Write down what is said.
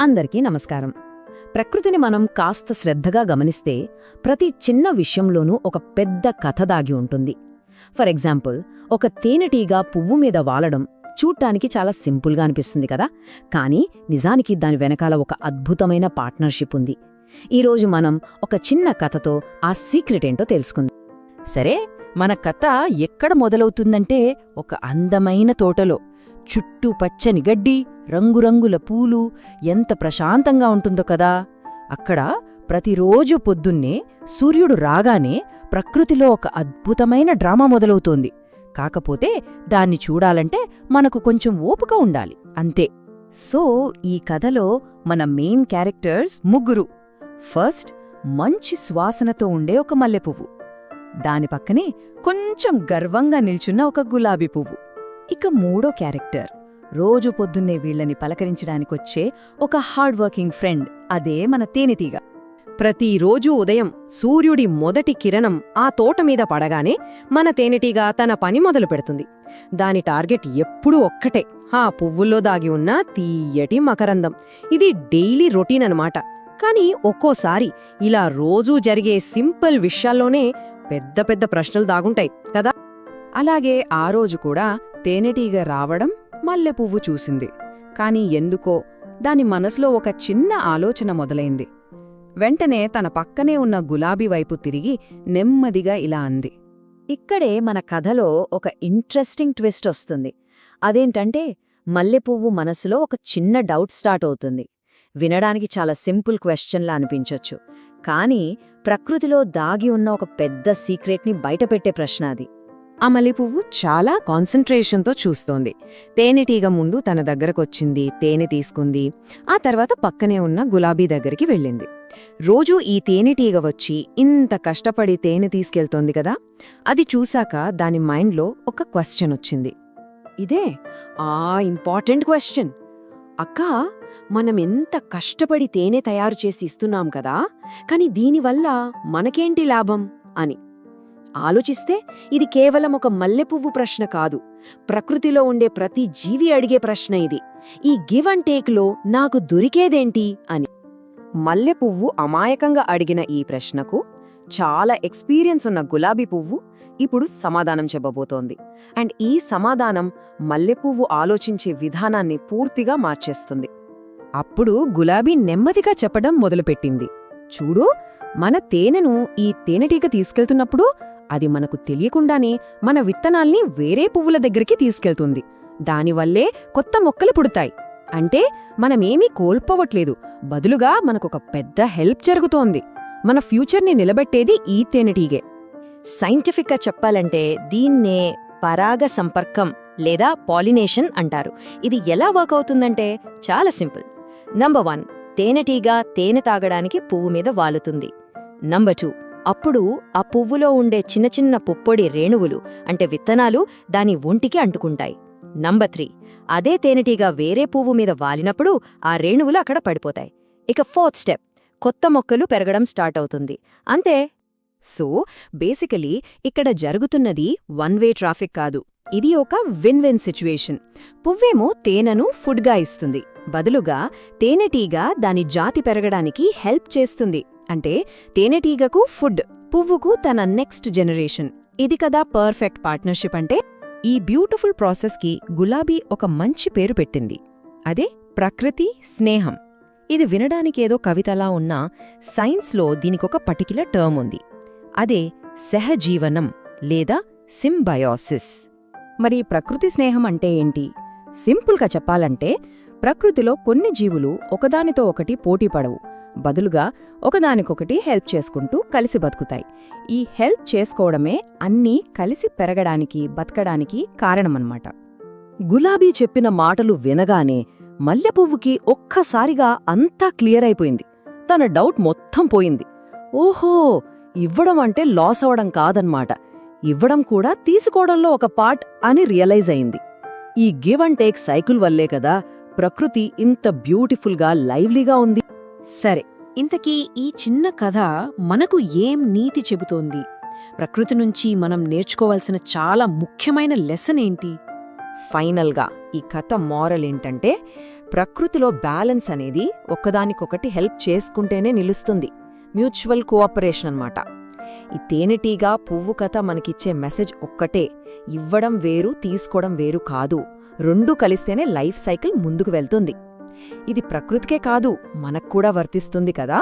అందరికీ నమస్కారం. ప్రకృతిని మనం కాస్త శ్రద్ధగా గమనిస్తే ప్రతి చిన్న విషయంలోనూ ఒక పెద్ద కథ దాగి ఉంటుంది. ఫర్ ఎగ్జాంపుల్ ఒక తేనెటీగ పువ్వు మీద వాలడం చూడ్డానికి చాలా సింపుల్గా అనిపిస్తుంది కదా? కానీ నిజానికి దాని వెనకాల ఒక అద్భుతమైన పార్ట్నర్షిప్ ఉంది. ఈరోజు మనం ఒక చిన్న కథతో ఆ సీక్రెట్ ఏంటో తెలుసుకుందాం. సరే మన కథ ఎక్కడ మొదలవుతుందంటే ఒక అందమైన తోటలో చుట్టూ పచ్చని గడ్డి రంగురంగుల పూలు ఎంత ప్రశాంతంగా ఉంటుందో కదా! అక్కడ ప్రతిరోజు పొద్దున్నే సూర్యుడు రాగానే ప్రకృతిలో ఒక అద్భుతమైన డ్రామా మొదలవుతోంది. కాకపోతే దాన్ని చూడాలంటే మనకు కొంచెం ఓపిక ఉండాలి. అంతే. సో ఈ కథలో మన మెయిన్ క్యారెక్టర్స్ ముగ్గురు. ఫస్ట్ మంచి సువాసనతో ఉండే ఒక మల్లెపువ్వు దాని పక్కనే కొంచెం గర్వంగా నిల్చున్న ఒక గులాబీ పువ్వు. ఇక మూడో క్యారెక్టర్. రోజు పొద్దున్నే వీళ్ళని పలకరించడానికొచ్చే ఒక హార్డ్ వర్కింగ్ ఫ్రెండ్ అదే మన తేనెతీగ. ప్రతిరోజూ ఉదయం సూర్యుడి మొదటి కిరణం ఆ తోట మీద పడగానే మన తేనెటీగ తన పని మొదలు పెడుతుంది. దాని టార్గెట్ ఎప్పుడూ ఒక్కటే ఆ పువ్వుల్లో దాగి ఉన్న తీయటి మకరందం. ఇది డైలీ రొటీన్ అనమాట కానీ ఒక్కోసారి ఇలా రోజూ జరిగే సింపుల్ విషయాల్లోనే పెద్ద పెద్ద ప్రశ్నలు దాగుంటాయి కదా? అలాగే ఆ రోజు కూడా తేనెటీగ రావడం మల్లెపువ్వు చూసింది. కాని ఎందుకో దాని మనసులో ఒక చిన్న ఆలోచన మొదలైంది. వెంటనే తన పక్కనే ఉన్న గులాబీ వైపు తిరిగి నెమ్మదిగా ఇలా అంది. ఇక్కడే మన కథలో ఒక ఇంట్రెస్టింగ్ ట్విస్ట్ వస్తుంది. అదేంటంటే మల్లెపువ్వు మనసులో ఒక చిన్న డౌట్ స్టార్ట్ అవుతుంది. వినడానికి చాలా సింపుల్ క్వశ్చన్లా అనిపించొచ్చు. కానీ ప్రకృతిలో దాగి ఉన్న ఒక పెద్ద సీక్రెట్ని బయటపెట్టే ప్రశ్న అది. ఆ మల్లెపువ్వు చాలా కాన్సంట్రేషన్తో చూస్తోంది. తేనెటీగ ముందు తన దగ్గరకొచ్చింది తేనె తీసుకుంది. ఆ తర్వాత పక్కనే ఉన్న గులాబీ దగ్గరికి వెళ్ళింది. రోజూ ఈ తేనెటీగ వచ్చి ఇంత కష్టపడి తేనె తీసుకెళ్తోంది కదా? అది చూశాక దాని మైండ్లో ఒక క్వశ్చన్ వచ్చింది. ఇదే? ఆ ఇంపార్టెంట్ క్వశ్చన్. అక్క మనం ఎంత కష్టపడి తేనె తయారు చేసి ఇస్తున్నాం కదా? కాని దీనివల్ల మనకేంటి లాభం? అని. ఆలోచిస్తే ఇది కేవలం ఒక మల్లెపువ్వు ప్రశ్న కాదు. ప్రకృతిలో ఉండే ప్రతి జీవి అడిగే ప్రశ్న ఇది. ఈ గివ్ అండ్ టేక్లో నాకు దొరికేదేంటి అని. మల్లెపువ్వు అమాయకంగా అడిగిన ఈ ప్రశ్నకు చాలా ఎక్స్పీరియన్స్ ఉన్న గులాబీ పువ్వు ఇప్పుడు సమాధానం చెప్పబోతోంది. అండ్ ఈ సమాధానం మల్లెపువ్వు ఆలోచించే విధానాన్ని పూర్తిగా మార్చేస్తుంది. అప్పుడు గులాబీ నెమ్మదిగా చెప్పడం మొదలుపెట్టింది. చూడు మన తేనెను ఈ తేనెటీగ తీసుకెళ్తున్నప్పుడు అది మనకు తెలియకుండానే మన విత్తనాల్ని వేరే పువ్వుల దగ్గరికి తీసుకెళ్తుంది. దానివల్లే కొత్త మొక్కలు పుడతాయి. అంటే మనమేమీ కోల్పోవట్లేదు. బదులుగా మనకొక పెద్ద హెల్ప్ జరుగుతోంది. మన ఫ్యూచర్ని నిలబెట్టేది ఈ తేనెటీగే. సైంటిఫిక్గా చెప్పాలంటే దీన్నే పరాగ సంపర్కం లేదా పాలినేషన్ అంటారు. ఇది ఎలా వర్క్ అవుతుందంటే చాలా సింపుల్. నంబర్ వన్ తేనెటీగ తేనె తాగడానికి పువ్వు మీద వాలుతుంది. నంబర్ టూ అప్పుడు ఆ పువ్వులో ఉండే చిన్న చిన్న పుప్పొడి రేణువులు అంటే విత్తనాలు దాని ఒంటికి అంటుకుంటాయి. నంబర్ త్రీ అదే తేనెటీగ వేరే పువ్వు మీద వాలినప్పుడు ఆ రేణువులు అక్కడ పడిపోతాయి. ఇక ఫోర్త్ స్టెప్ కొత్త మొక్కలు పెరగడం స్టార్ట్ అవుతుంది. అంతే. సో బేసికలీ ఇక్కడ జరుగుతున్నది వన్ వే ట్రాఫిక్ కాదు. ఇది ఒక విన్ విన్ సిచ్యువేషన్ పువ్వేమో తేనెను ఫుడ్గా ఇస్తుంది. బదులుగా తేనెటీగ దాని జాతి పెరగడానికి హెల్ప్ చేస్తుంది. అంటే తేనెటీగకు ఫుడ్ పువ్వుకు తన నెక్స్ట్ జనరేషన్. ఇది కదా పర్ఫెక్ట్ పార్ట్నర్షిప్ అంటే ఈ బ్యూటిఫుల్ ప్రాసెస్కి గులాబీ ఒక మంచి పేరు పెట్టింది. అదే ప్రకృతి స్నేహం. ఇది వినడానికేదో కవితలా ఉన్నా సైన్స్లో దీనికొక పర్టిక్యులర్ టర్మ్ ఉంది. అదే సహజీవనం లేదా సింబయోసిస్. మరి ప్రకృతి స్నేహం అంటే ఏంటి? సింపుల్గా చెప్పాలంటే ప్రకృతిలో కొన్ని జీవులు ఒకదానితో ఒకటి పోటీపడవు బదులుగా ఒకదానికొకటి హెల్ప్ చేసుకుంటూ కలిసి బతుకుతాయి. ఈ హెల్ప్ చేసుకోవడమే అన్నీ కలిసి పెరగడానికి బతకడానికి కారణమన్నమాట. గులాబీ చెప్పిన మాటలు వినగానే మల్లెపువ్వుకి ఒక్కసారిగా అంతా క్లియర్ అయిపోయింది. తన డౌట్ మొత్తం పోయింది. ఓహో ఇవ్వడం అంటే లాస్ అవడం కాదన్మాట ఇవ్వడం కూడా తీసుకోవడంలో ఒక పార్ట్ అని రియలైజ్ అయింది. ఈ గివ్ అండ్ టేక్ సైకిల్ వల్లే కదా ప్రకృతి ఇంత బ్యూటిఫుల్గా లైవ్లీగా ఉంది. సరే ఇంతకీ ఈ చిన్న కథ మనకు ఏం నీతి చెబుతోంది? ప్రకృతి నుంచి మనం నేర్చుకోవాల్సిన చాలా ముఖ్యమైన లెసన్ ఏంటి? ఫైనల్గా ఈ కథ మారల్ ఏంటంటే ప్రకృతిలో బ్యాలెన్స్ అనేది ఒకదానికొకటి హెల్ప్ చేసుకుంటేనే నిలుస్తుంది. మ్యూచువల్ కోఆపరేషన్ అన్నమాట. ఈ తేనెటీగా పువ్వు కథ మనకిచ్చే మెసేజ్ ఒక్కటే. ఇవ్వడం వేరు తీసుకోవడం వేరు కాదు. రెండూ కలిస్తేనే లైఫ్ సైకిల్ ముందుకు వెళ్తుంది. ఇది ప్రకృతికే కాదు మనక్కూడా వర్తిస్తుంది కదా?